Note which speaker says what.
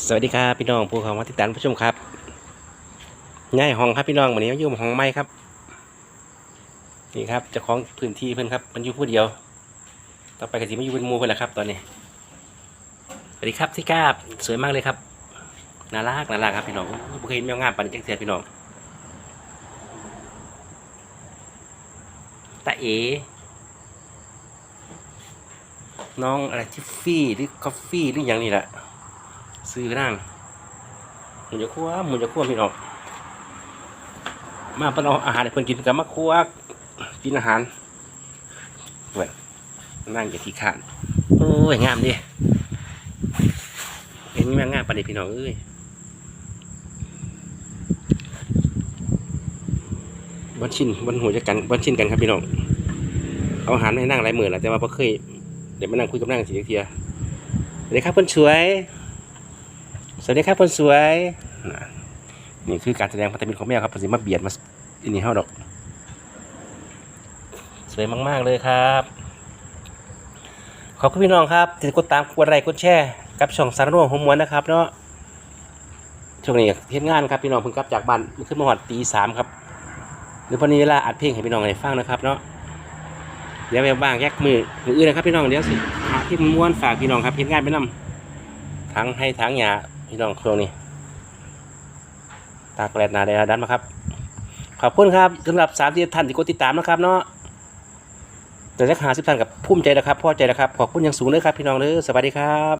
Speaker 1: สวัสดีครับพี่น้องผู้ของวัติดตามผู้ชมครับง่ายห้องครับพี่น้องวันนี้มาอยู่ห้องไม้ครับนี่ครับเจ้าของพื้นที่เพื่อนครับ มันอยู่ผู้เดียว ต่อไปก็สิมาอยู่เป็นมูเพื่อนแหละครับ ตอนนี้สวัสดีครับที่กาบสวยมากเลยครับน่ารักน่ารักครับพี่น้องบุเคยเห็นแมวงามปันจังเสียพี่น้องตาเอน้องอะไรทิฟฟี่หรือกาแฟหรืออย่างนี้แหละ ซื้อนั่งมุนจะคั่วมุนจะคั่วพี่น้องมาเป็นเอาอาหารให้เพิ่นกินกับมาคั่วกินอาหารเว้ยนั่งอย่าที่ขานโอ้ยงามดิเห็นแม่งามปานนี้พี่น้องเอ้ยวันชินวันหัวจะกันวันชินกันครับพี่น้องเอาอาหารให้นั่งหลายหมื่นแล้วแต่ว่าบ่เคยเดี๋ยวมานั่งคุยกับนั่งสิเทียสวัสดีครับเพิ่อนสวย สวัสดีครับคนสวย นี่คือการแสดงพันธมิตรของแมวครับผมสิมาเบียดมาอันนี้เฮาดอก สวยมาก ๆ เลยครับ ขอบคุณพี่น้องครับที่กดตามกดไลค์กดแชร์กับช่องสารโนหัวมวนนะครับเนาะช่วงนี้เฮ็ดงานครับพี่น้องเพิ่งกลับจากบ้านขึ้นมาหอดตีสามครับหรือพอนี้เวลาอัดเพลงให้พี่น้องให้ฟังนะครับเนาะเดี๋ยวไปบ้างแยกมือมืออื่นนะครับพี่น้องเดี๋ยวสิหาที่ม้วนฝากพี่น้องครับเฮ็ดงานไปนำทั้งให้ทั้งหยา พี่น้องช่วงนี้ ตากแดดหนาแดดดันมาครับ ขอบคุณครับสำหรับสามที่ท่านที่กดติดตามนะครับเนาะแต่จะหาสิบท่านกับภูมิใจนะครับพอใจนะครับ ขอบคุณอย่างสูงเลยครับพี่น้องเลยสวัสดีครับ